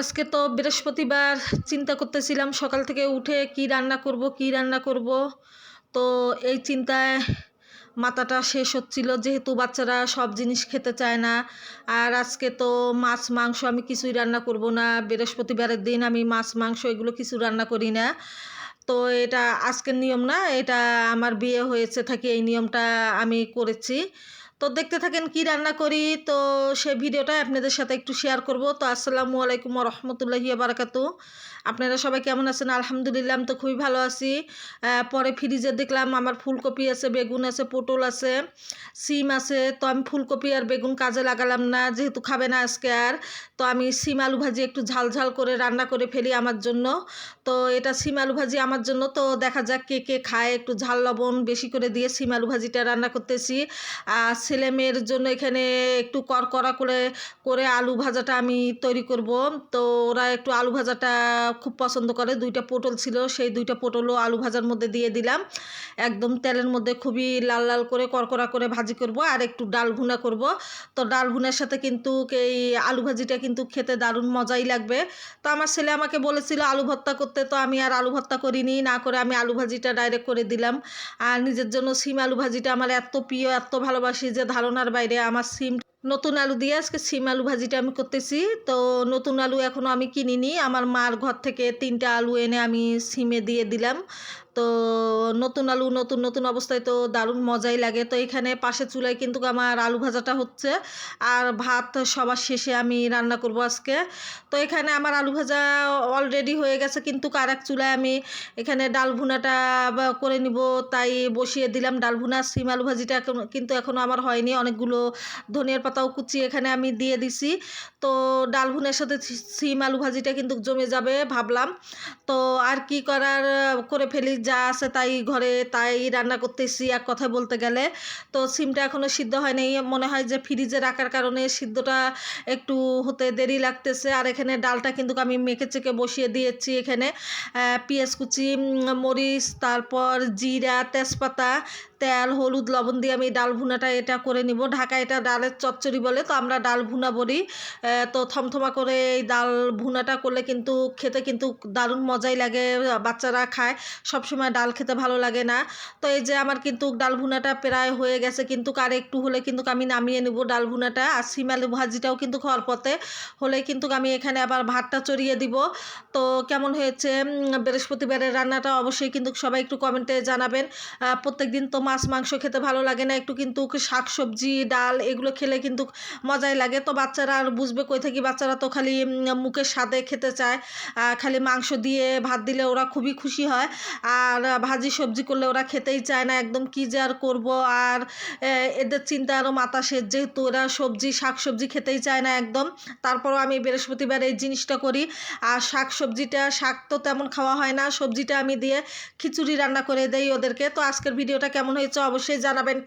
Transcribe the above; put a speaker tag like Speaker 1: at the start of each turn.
Speaker 1: আজকে তো বৃহস্পতিবার, চিন্তা করতেছিলাম সকাল থেকে উঠে কি রান্না করব, কি রান্না করব। তো এই চিন্তায় মাথাটা শেষ হচ্ছিল, যেহেতু বাচ্চারা সব জিনিস খেতে চায় না। আর আজকে তো মাছ, মাংস আমি কিছুই রান্না করব না। বৃহস্পতিবারের দিন আমি মাছ, মাংস এগুলো কিছু রান্না করি না। তো এটা আজকের নিয়ম না, এটা আমার বিয়ে হয়েছে থাকি এই নিয়মটা আমি করেছি। তো দেখতে থাকেন কি রান্না করি। তো সে ভিডিওটা আপনাদের সাথে একটু শেয়ার করব। তো আসসালামু আলাইকুম রহমতুল্লাহি বারাকাতু। আপনারা সবাই কেমন আছেন? আলহামদুলিল্লাহ, আমি তো খুবই ভালো আছি। পরে ফ্রিজে দেখলাম আমার ফুলকপি আছে, বেগুন আছে, পটল আছে, সিম আছে। তো আমি ফুলকপি আর বেগুন কাজে লাগালাম না, যেহেতু খাবে না আজকে আর। তো আমি সিম আলু ভাজি একটু ঝাল ঝাল করে রান্না করে ফেলি আমার জন্য। তো এটা সিম আলু ভাজি আমার জন্য। তো দেখা যাক কে কে খায়, একটু ঝাল লবণ বেশি করে দিয়ে সিম আলু ভাজিটা রান্না করতেছি। আর ছেলে মেয়ের জন্য এখানে একটু করকরা করে করে আলু ভাজাটা আমি তৈরি করব। তো ওরা একটু আলু ভাজাটা খুব পছন্দ করে। দুইটা পটল ছিল, সেই দুইটা পটলও আলু ভাজার মধ্যে দিয়ে দিলাম। একদম তেলের মধ্যে খুবই লাল লাল করে করকরা করে ভাজি করব আর একটু ডাল ভুনা করব। তো ডাল ভুনার সাথে কিন্তু এই আলু ভাজিটা কিন্তু খেতে দারুণ মজাই লাগবে। তো আমার ছেলে আমাকে বলেছিল আলু ভর্তা করতে, তো আমি আর আলু ভর্তা করিনি, না করে আমি আলু ভাজিটা ডাইরেক্ট করে দিলাম। আর নিজের জন্য সিম আলু ভাজিটা আমার এত প্রিয়, এত ভালোবাসি যে ধারণার বাইরে আমার সিম নতুন আলু দিয়ে আজকে সিম আলু ভাজিটা আমি করতেছি। তো নতুন আলু এখনও আমি কিনিনি। আমার মার ঘর থেকে তিনটা আলু এনে আমি সিমে দিয়ে দিলাম। তো নতুন আলু, নতুন নতুন অবস্থায় তো দারুণ মজাই লাগে। তো এখানে পাশে চুলায় কিন্তু আমার আলু ভাজাটা হচ্ছে। আর ভাত সবার শেষে আমি রান্না করব আজকে। তো এখানে আমার আলু ভাজা অলরেডি হয়ে গেছে, কিন্তু আর এক চুলায় আমি এখানে ডাল ভুনাটা করে নিব, তাই বসিয়ে দিলাম ডাল ভুনা। সিম আলু ভাজিটা কিন্তু এখনও আমার হয়নি। অনেকগুলো ধনিয়ার পাতাও কুচি এখানে আমি দিয়ে দিছি। তো ডাল ভুনের সাথে সিম আলু ভাজিটা কিন্তু জমে যাবে ভাবলাম। তো আর কি করার, করে ফেলি, যা আছে তাই ঘরে তাই রান্না করতেছি এক কথায় বলতে গেলে। তো সিমটা এখনও সিদ্ধ হয় নাই মনে হয় যে ফ্রিজে রাখার কারণে সিদ্ধটা একটু হতে দেরি লাগতেছে। আর এখানে ডালটা কিন্তু আমি মেখে চেকে বসিয়ে দিয়েছি এখানে। পেঁয়াজ কুচি মরিচ, তারপর জিরা, তেজপাতা, তেল, হলুদ, লবণ দিয়ে আমি ডাল ভুনাটা এটা করে নিব। ঢাকা এটা ডালের চচ্চড়ি বলে, তো আমরা ডাল ভুনা বলি। তো থমথমা করে এই ডাল ভুনাটা করলে কিন্তু খেতে কিন্তু দারুণ মজাই লাগে। বাচ্চারা খায়। সবসময় ডাল খেতে ভালো লাগে না। তো এই যে আমার কিন্তু ডাল ভুনাটা প্রায় হয়ে গেছে, কিন্তু আর একটু হলে কিন্তু আমি নামিয়ে নেব ডাল ভুনাটা আর সিম আলু ভাজিটাও কিন্তু পথে হলে কিন্তু আমি এখানে আবার ভাতটা চড়িয়ে দিব। তো কেমন হয়েছে? বৃহস্পতিবারের রান্নাটা অবশ্যই কিন্তু সবাই একটু কমেন্টে জানাবেন। প্রত্যেক দিন তো মাছ, মাংস খেতে ভালো লাগে না, একটু কিন্তু শাক সবজি, ডাল এগুলো খেলে কিন্তু মজাই লাগে। তো বাচ্চারা আর বুঝবে কই থেকে, বাচ্চারা তো খালি মুখের স্বাদে খেতে চায়। খালি মাংস দিয়ে ভাত দিলে ওরা খুবই খুশি হয়। আর ভাজি সবজি করলে ওরা খেতেই চায় না, একদম কী যে আর করব? আর এদের চিন্তা আরও মাথা সেজ যেহেতু ওরা সবজি শাক সবজি খেতেই চায় না একদম। তারপরও আমি বৃহস্পতিবার এই জিনিসটা করি। আর শাক সবজিটা শাক তো তেমন খাওয়া হয় না। সবজিটা আমি দিয়ে খিচুড়ি রান্না করে দেই ওদেরকে। তো আজকের ভিডিওটা কেমন হয়েছে অবশ্যই জানাবেন।